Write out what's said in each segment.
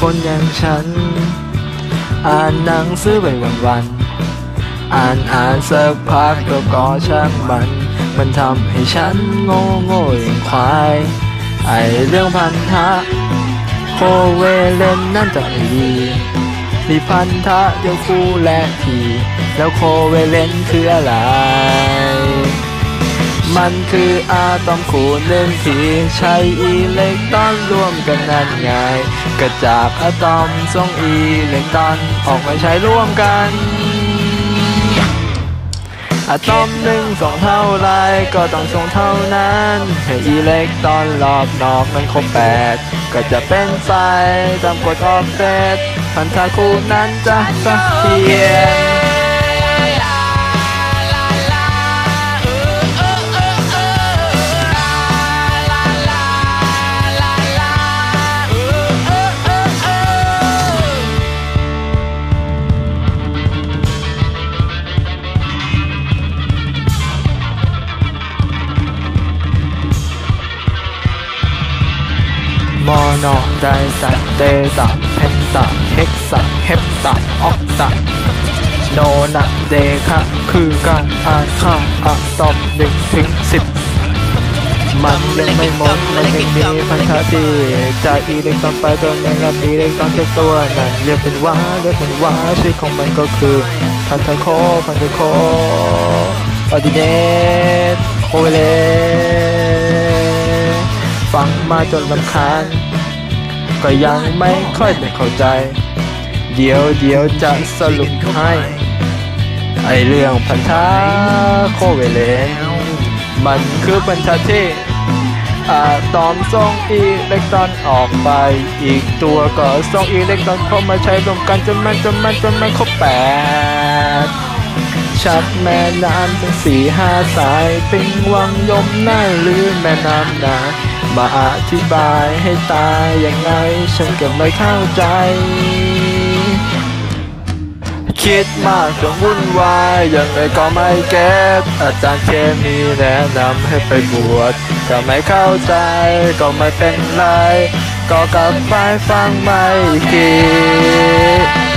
คนอย่างฉัน อ่านหนังสือไปวันๆอ่านอ่านสักพักก็ก่อช่างมัน มันทำให้ฉันโง่โง่อย่างควาย ไอเรื่องพันธะโคเวเลนนั่นจะไม่ดีมีพันธะเดียวคู่และที แล้วโคเวเลนคืออะไร มันคืออะตอมคูณหนึ่งทีใช้อิเล็กตรอนร่วมกันนั่นไงกระจากอะตอมส่งอิเล็กตรอนออกมาใช้ร่วมกันอะตอมหนึ่งส่งเท่าไรก็ต้องส่งเท่านั้นให้อิเล็กตรอนรอบนอกมันครบแปดก็จะเป็นไฟตามกฎออกเซตพันธะคู่นั้นจะเสถีย มอนอไดสัตเตสัเพนตาเฮกซาเฮปตาออกตาโนนะเดคะคือการอ่านค่าอะตอมหนึ่งถึงสิบมันยังไม่หมดมันยังมีพันธะที่จากอีเล็กตอนไปตัวหนึงกับอีเล็กตอนแค่ตัวนั้นเรียกเป็นว่าเรียกเป็นว่าชื่อของมันก็คือพันธะโคพันธะโคออดิเนตโคเลฟัง มาจนลำคาญ ก็ยังไม่ค่อยจะเข้าใจ เดี๋ยวเดี๋ยวจะสรุปให้ ไอเรื่องพันธะโคเวเลนมันคือพันธะที่อะตอมส่งอิเล็กตรอนออกไป อีกตัวก็ส่งอิเล็กตรอนเข้ามาใช้รวมกันจนมันจนมันจนมันครบแปดชักแม่น้ำทั้งสี่ห้าสายปิงวังยมหน่าหรือแม่น้ำนา มาอธิบายให้ตายยังไงฉันก็ไม่เข้าใจ คิดมากจนวุ่นวายยังไงก็ไม่เก็ตอาจารย์เคมีแนะนำให้ไปบวชก็ไม่เข้าใจก็ไม่เป็นไร ก็กลับไปฟังไม่คิด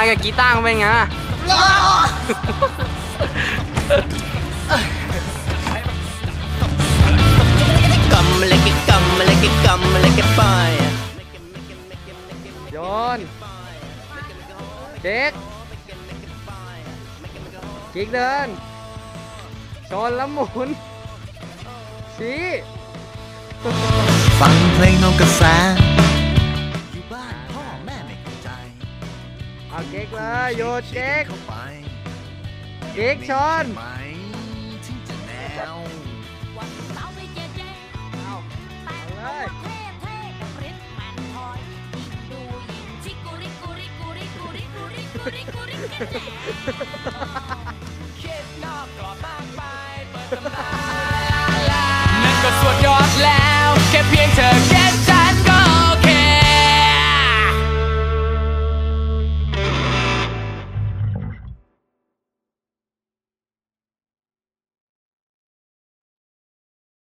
ไม่มากับกีตาร์มันเป็นไงอะกำมาเลยกำมาเลยกำมาเลยปอยโยนเก๊กกิ๊กเดินชนแล้วหมุนชี้ ฟังเพลงนกกระแส เอาเก๊กเลยโยนเก๊กเข้าไปเก๊กชนไหมที่